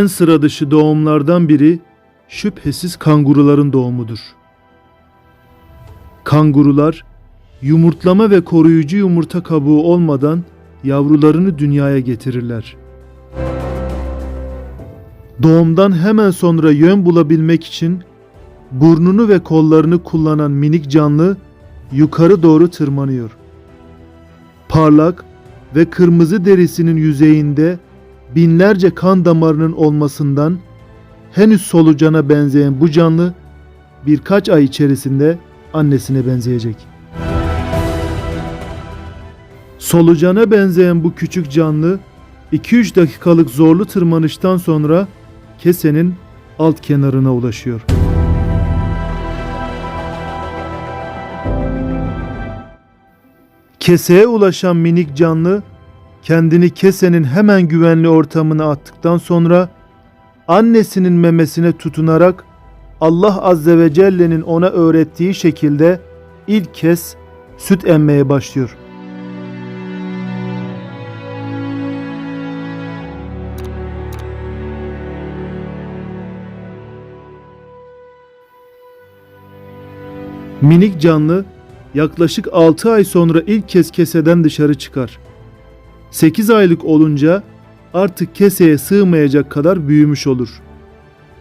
En sıra dışı doğumlardan biri şüphesiz kanguruların doğumudur. Kangurular yumurtlama ve koruyucu yumurta kabuğu olmadan yavrularını dünyaya getirirler. Doğumdan hemen sonra yön bulabilmek için burnunu ve kollarını kullanan minik canlı yukarı doğru tırmanıyor. Parlak ve kırmızı derisinin yüzeyinde binlerce kan damarının olmasından henüz solucana benzeyen bu canlı birkaç ay içerisinde annesine benzeyecek. Solucana benzeyen bu küçük canlı 2-3 dakikalık zorlu tırmanıştan sonra kesenin alt kenarına ulaşıyor. Keseye ulaşan minik canlı kendini kesenin hemen güvenli ortamına attıktan sonra annesinin memesine tutunarak Allah Azze ve Celle'nin ona öğrettiği şekilde ilk kez süt emmeye başlıyor. Minik canlı yaklaşık 6 ay sonra ilk kez keseden dışarı çıkar. 8 aylık olunca artık keseye sığmayacak kadar büyümüş olur.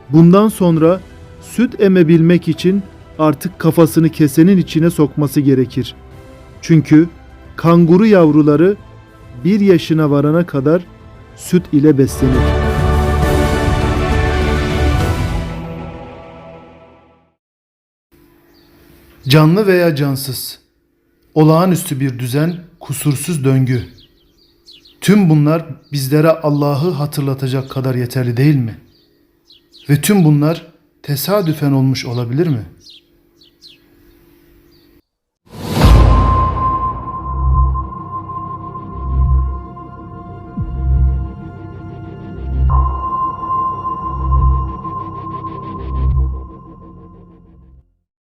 Bundan sonra süt emebilmek için artık kafasını kesenin içine sokması gerekir. Çünkü kanguru yavruları 1 yaşına varana kadar süt ile beslenir. Canlı veya cansız, olağanüstü bir düzen, kusursuz döngü. Tüm bunlar bizlere Allah'ı hatırlatacak kadar yeterli değil mi? Ve tüm bunlar tesadüfen olmuş olabilir mi?